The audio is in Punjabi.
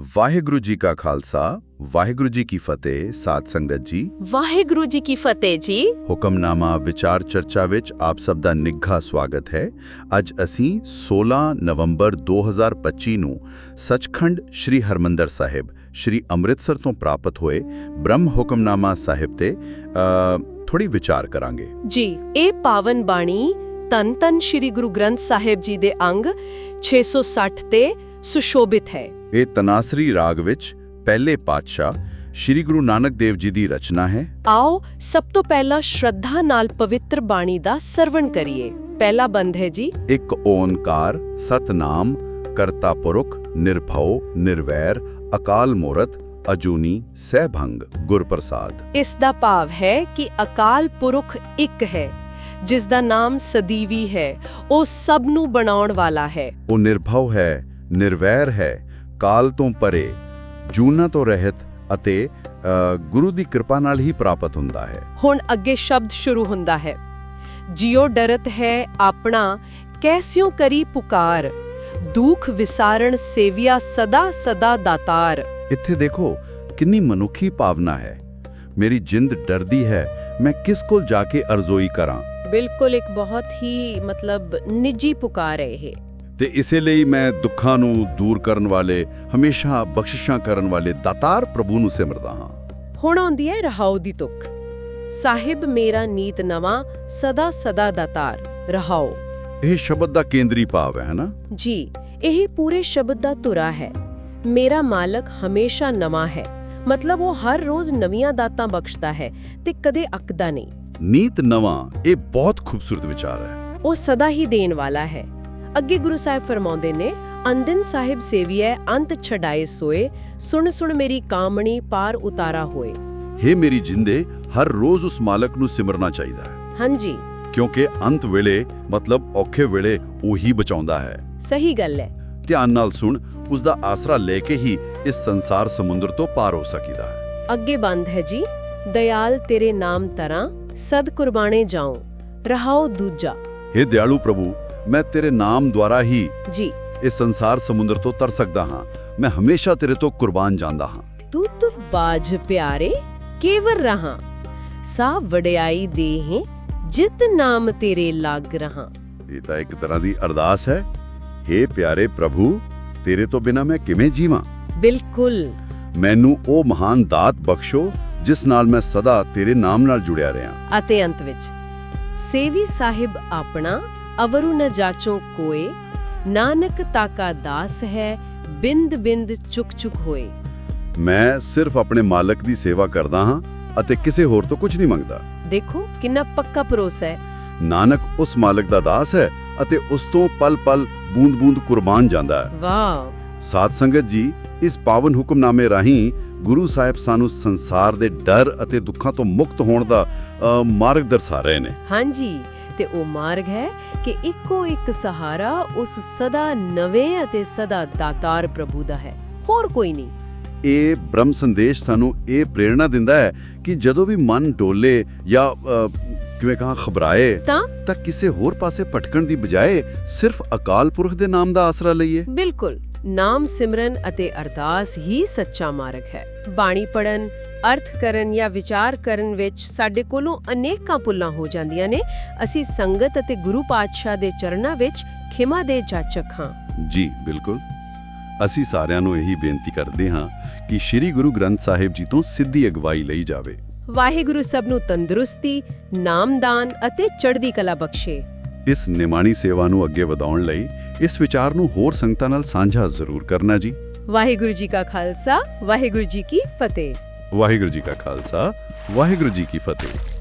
ਵਾਹਿਗੁਰੂ ਜੀ ਕਾ ਖਾਲਸਾ ਵਾਹਿਗੁਰੂ ਜੀ ਕੀ ਫਤਿਹ ਸਾਧ ਸੰਗਤ ਜੀ। ਵਾਹਿਗੁਰੂ ਜੀ ਕੀ ਫਤਿਹ ਜੀ। ਹੁਕਮਨਾਮਾ ਵਿਚਾਰ ਚਰਚਾ ਵਿੱਚ ਆਪ ਸਭ ਦਾ ਨਿੱਘਾ ਸਵਾਗਤ ਹੈ। ਅੱਜ ਅਸੀਂ 16 ਨਵੰਬਰ 2025 ਨੂੰ ਸੱਚਖੰਡ ਸ੍ਰੀ ਹਰਮੰਦਰ ਸਾਹਿਬ ਸ੍ਰੀ ਅੰਮ੍ਰਿਤਸਰ ਤੋਂ ਪ੍ਰਾਪਤ ਹੋਏ ਬ੍ਰਹਮ ਹੁਕਮਨਾਮਾ ਸਾਹਿਬ ਤੇ ਥੋੜੀ ਵਿਚਾਰ ਕਰਾਂਗੇ। ਜੀ ਇਹ ਪਾਵਨ ਬਾਣੀ ਤਨ ਤਨ ਸ੍ਰੀ ਗੁਰੂ ਗ੍ਰੰਥ ਸਾਹਿਬ ਜੀ ਦੇ ਅੰਗ 660 ਤੇ ਸੁਸ਼ੋਭਿਤ ਹੈ। ਇਹ ਤਨਾਸਰੀ ਰਾਗ ਵਿੱਚ ਪਹਿਲੇ ਪਾਤਸ਼ਾਹ ਸ੍ਰੀ ਗੁਰੂ ਨਾਨਕ ਦੇਵ ਜੀ ਦੀ ਰਚਨਾ ਹੈ। ਆਓ ਸਭ ਤੋਂ ਪਹਿਲਾਂ ਸ਼ਰਧਾ ਨਾਲ ਪਵਿੱਤਰ ਬਾਣੀ ਦਾ ਸਰਵਣ ਕਰੀਏ। ਪਹਿਲਾ ਬੰਦ ਹੈ ਜੀ। ਇੱਕ ਓੰਕਾਰ ਸਤਨਾਮ ਕਰਤਾ ਪੁਰਖ ਨਿਰਭਉ ਨਿਰਵੈਰ ਅਕਾਲ ਮੂਰਤ ਅਜੂਨੀ ਸਹਿਭੰਗ ਗੁਰਪ੍ਰਸਾਦ। ਇਸ ਦਾ ਭਾਵ ਹੈ ਕਿ ਅਕਾਲ ਪੁਰਖ ਇੱਕ ਹੈ ਜਿਸ ਦਾ ਨਾਮ ਸਦੀਵੀ ਹੈ ਉਹ ਸਭ ਨੂੰ ਬਣਾਉਣ ਵਾਲਾ ਹੈ। ਉਹ ਨਿਰਭਉ ਹੈ ਨਿਰਵੈਰ ਹੈ ਕਾਲ ਤੋਂ ਪਰੇ ਜੂਨਾ ਤੋਂ ਰਹਿਤ ਅਤੇ ਗੁਰੂ ਦੀ ਕਿਰਪਾ ਨਾਲ ਹੀ ਪ੍ਰਾਪਤ ਹੁੰਦਾ ਹੈ। ਹੁਣ ਅੱਗੇ ਸ਼ਬਦ ਸ਼ੁਰੂ ਹੁੰਦਾ ਹੈ। ਜਿਉ ਡਰਤ ਹੈ ਆਪਣਾ ਕੈਸਿਉ ਕਰੀ ਪੁਕਾਰ। ਦੁਖ ਵਿਸਾਰਣ ਸੇਵਿਆ ਸਦਾ ਸਦਾ ਦਾਤਾਰ। ਇੱਥੇ ਦੇਖੋ ਕਿੰਨੀ ਮਨੁੱਖੀ ਭਾਵਨਾ ਹੈ। ਮੇਰੀ ਜਿੰਦ ਡਰਦੀ ਹੈ ਮੈਂ ਕਿਸ ਕੋਲ ਜਾ ਕੇ ਅਰਜ਼ੋਈ ਕਰਾਂ? ਬਿਲਕੁਲ ਇੱਕ ਬਹੁਤ ਹੀ ਮਤਲਬ ਨਿੱਜੀ ਪੁਕਾਰ ਹੈ ਇਹ। ਤੇ ਇਸੇ ਲਈ ਮੈਂ ਦੁੱਖਾਂ ਨੂੰ ਦੂਰ ਕਰਨ ਵਾਲੇ ਹਮੇਸ਼ਾ ਬਖਸ਼ਿਸ਼ਾਂ ਕਰਨ ਵਾਲੇ ਦਾਤਾਰ ਪ੍ਰਭੂ ਨੂੰ ਸਿਮਰਦਾ ਹਾਂ। ਹੁਣ ਆਉਂਦੀ ਹੈ ਰਹਾਉ ਦੀ ਤੁਕ ਸਾਹਿਬ ਮੇਰਾ ਨੀਤ ਨਵਾਂ ਸਦਾ ਸਦਾ ਦਾਤਾਰ ਰਹਾਉ। ਇਹ ਸ਼ਬਦ ਦਾ ਕੇਂਦਰੀ ਭਾਵ ਹੈ ਨਾ ਜੀ ਇਹ ਪੂਰੇ ਸ਼ਬਦ ਦਾ ਧੁਰਾ ਹੈ। ਮੇਰਾ ਮਾਲਕ ਹਮੇਸ਼ਾ ਨਵਾਂ ਹੈ। ਮਤਲਬ ਉਹ ਹਰ ਰੋਜ਼ ਨਵੀਆਂ ਦਾਤਾਂ ਬਖਸ਼ਦਾ ਹੈ ਤੇ ਕਦੇ ਅੱਕਦਾ ਨਹੀਂ। ਨੀਤ ਨਵਾਂ ਇਹ ਬਹੁਤ ਖੂਬਸੂਰਤ ਵਿਚਾਰ ਹੈ। ਉਹ ਸਦਾ ਹੀ ਦੇਣ ਵਾਲਾ ਹੈ। ਅੱਗੇ ਗੁਰੂ ਸਾਹਿਬ ਫਰਮਾਉਂਦੇ ਨੇ ਅੰਦਨ ਸਾਹਿਬ ਸੇਵੀਐ ਅੰਤ ਛਡਾਏ ਸੋਏ ਸੁਣ ਸੁਣ ਮੇਰੀ ਕਾਮਣੀ ਪਾਰ ਉਤਾਰਾ ਹੋਏ। ਹੇ ਮੇਰੀ ਜਿੰਦੇ ਹਰ ਰੋਜ਼ ਉਸ ਮਾਲਕ ਨੂੰ ਸਿਮਰਨਾ ਚਾਹੀਦਾ ਹੈ। ਹਾਂਜੀ। ਕਿਉਂਕਿ ਅੰਤ ਵੇਲੇ ਮਤਲਬ ਔਖੇ ਵੇਲੇ ਉਹੀ ਬਚਾਉਂਦਾ ਹੈ। ਸਹੀ ਗੱਲ ਹੈ। ਧਿਆਨ ਨਾਲ ਸੁਣ ਉਸ ਦਾ ਆਸਰਾ ਲੈ ਕੇ ਹੀ ਇਸ ਸੰਸਾਰ ਸਮੁੰਦਰ ਤੋਂ ਪਾਰ ਹੋ ਸਕੀਦਾ ਹੈ। ਅੱਗੇ ਬੰਦ ਹੈ ਜੀ ਦਇਆਲ ਤੇਰੇ ਨਾਮ ਤਰਾਂ ਸਦ ਕੁਰਬਾਨੇ ਜਾਉ ਰਹਾਉ ਦੂਜਾ। ਹੇ ਦਿਆਲੂ ਪ੍ਰਭੂ ਮੈਂ ਤੇਰੇ ਨਾਮ ਦੁਆਰਾ ਹੀ ਜੀ। ਇਸ ਸੰਸਾਰ ਸਮੁੰਦਰ ਤੋਂ ਤਰ ਸਕਦਾ ਹਾਂ। ਮੈਂ ਹਮੇਸ਼ਾ ਤੇਰੇ ਤੋਂ ਕੁਰਬਾਨ ਜਾਂਦਾ ਹਾਂ। ਤੁਤ ਬਾਜ ਪਿਆਰੇ ਕੇਵਰ ਰਹਾ। ਸਾ ਵਡਿਆਈ ਦੇਹ ਜਿਤ ਨਾਮ ਤੇਰੇ ਲੱਗ ਰਹਾ। ਇਹ ਤਾਂ ਇੱਕ ਤਰ੍ਹਾਂ ਦੀ ਅਰਦਾਸ ਹੈ। ਹੇ ਪਿਆਰੇ ਪ੍ਰਭੂ ਤੇਰੇ ਤੋਂ ਬਿਨਾ ਮੈਂ ਕਿਵੇਂ ਜੀਵਾਂ? ਬਿਲਕੁਲ। ਮੈਨੂੰ ਉਹ ਮਹਾਨ ਦਾਤ ਬਖਸ਼ੋ ਜਿਸ ਨਾਲ ਮੈਂ ਸਦਾ ਤੇਰੇ ਨਾਮ ਨਾਲ ਜੁੜਿਆ ਰਹਾ। ਅਤੇ ਅੰਤ ਵਿੱਚ ਸੇਵੀ ਸਾਹਿਬ ਆਪਣਾ ਅਵਰੂ ਨ ਜਾਚੋ ਕੋਏ ਨਾਨਕ ਤਾਕਾ ਦਾਸ ਹੈ ਬਿੰਦ ਬਿੰਦ ਚੁਕ ਚੁਕ ਹੋਏ ਮੈਂ ਸਿਰਫ ਆਪਣੇ ਮਾਲਕ ਦੀ ਸੇਵਾ ਕਰਦਾ ਹਾਂ ਅਤੇ ਕਿਸੇ ਹੋਰ ਤੋਂ ਕੁਝ ਨਹੀਂ ਮੰਗਦਾ ਦੇਖੋ ਕਿੰਨਾ ਪੱਕਾ ਭਰੋਸਾ ਹੈ ਨਾਨਕ ਉਸ ਮਾਲਕ ਦਾ ਦਾਸ ਹੈ ਅਤੇ ਉਸ ਤੋਂ ਪਲ-ਪਲ ਬੂੰਦ-ਬੂੰਦ ਕੁਰਬਾਨ ਜਾਂਦਾ ਹੈ ਵਾਹ ਸਾਧ ਸੰਗਤ ਜੀ ਇਸ ਪਾਵਨ ਹੁਕਮਨਾਮੇ ਰਾਹੀਂ ਗੁਰੂ ਸਾਹਿਬ ਸਾਨੂੰ ਸੰਸਾਰ ਦੇ ਡਰ ਅਤੇ ਦੁੱਖਾਂ ਤੋਂ ਮੁਕਤ ਹੋਣ ਦਾ ਮਾਰਗ ਦਰਸਾ ਰਹੇ ਨੇ ਹਾਂਜੀ ਤੇ ਉਹ ਮਾਰਗ ਹੈ ਕਿ ਇੱਕੋ ਇੱਕ ਸਹਾਰਾ ਉਸ ਸਦਾ ਨਵੇਂ ਅਤੇ ਸਦਾ ਦਾਤਾਰ ਪ੍ਰਭੂ ਦਾ ਹੈ। ਹੋਰ ਕੋਈ ਨਹੀਂ। ਇਹ ਬ੍ਰਹਮ ਸੰਦੇਸ਼ ਸਾਨੂੰ ਇਹ ਪ੍ਰੇਰਣਾ ਦਿੰਦਾ ਹੈ ਕਿ ਜਦੋਂ ਵੀ ਮਨ ਡੋਲੇ ਜਾਂ ਕਿਵੇਂ ਕਹਾਂ ਖਬਰਾਏ ਤਾਂ? ਤਾਂ ਕਿਸੇ ਹੋਰ ਪਾਸੇ ਭਟਕਣ ਦੀ ਬਜਾਏ ਸਿਰਫ ਅਕਾਲ ਪੁਰਖ ਦੇ ਨਾਮ ਦਾ ਆਸਰਾ ਲਈਏ। ਬਿਲਕੁਲ। ਨਾਮ ਸਿਮਰਨ ਅਤੇ ਅਰਦਾਸ ਹੀ ਸੱਚਾ ਮਾਰਗ ਹੈ। ਬਾਣੀ ਪੜਨ ਅਰਥ ਕਰਨ ਜਾਂ ਵਿਚਾਰ ਕਰਨ ਵਿੱਚ ਸਾਡੇ ਕੋਲੋਂ ਅਨੇਕਾਂ ਭੁੱਲਾਂ ਹੋ ਜਾਂਦੀਆਂ ਨੇ। ਅਸੀਂ ਸੰਗਤ ਅਤੇ ਗੁਰੂ ਪਾਤਸ਼ਾਹ ਦੇ ਚਰਨਾਂ ਵਿੱਚ ਖਿਮਾ ਦੇ ਜਾਚਕ ਹਾਂ। ਜੀ ਬਿਲਕੁਲ। ਅਸੀਂ ਸਾਰਿਆਂ ਨੂੰ ਇਹੀ ਬੇਨਤੀ ਕਰਦੇ ਹਾਂ ਕਿ ਸ੍ਰੀ ਗੁਰੂ ਗ੍ਰੰਥ ਸਾਹਿਬ ਜੀ ਤੋਂ ਸਿੱਧੀ ਅਗਵਾਈ ਲਈ ਜਾਵੇ। ਵਾਹਿਗੁਰੂ ਸਭ ਨੂੰ ਤੰਦਰੁਸਤੀ ਨਾਮਦਾਨ ਅਤੇ ਚੜ੍ਹਦੀ ਕਲਾ ਬਖਸ਼ੇ। ਇਸ ਨਿਮਾਣੀ ਸੇਵਾ ਨੂੰ ਅੱਗੇ ਵਧਾਉਣ ਲਈ ਇਸ ਵਿਚਾਰ ਨੂੰ ਹੋਰ ਸੰਗਤਾਂ ਨਾਲ ਸਾਂਝਾ ਜ਼ਰੂਰ ਕਰਨਾ ਜੀ। ਵਾਹਿਗੁਰੂ ਜੀ ਕਾ ਖਾਲਸਾ ਵਾਹਿਗੁਰੂ ਜੀ ਕੀ ਫਤਿਹ। ਵਾਹਿਗੁਰੂ ਜੀ ਕਾ ਖਾਲਸਾ ਵਾਹਿਗੁਰੂ ਜੀ ਕੀ ਫਤਿਹ।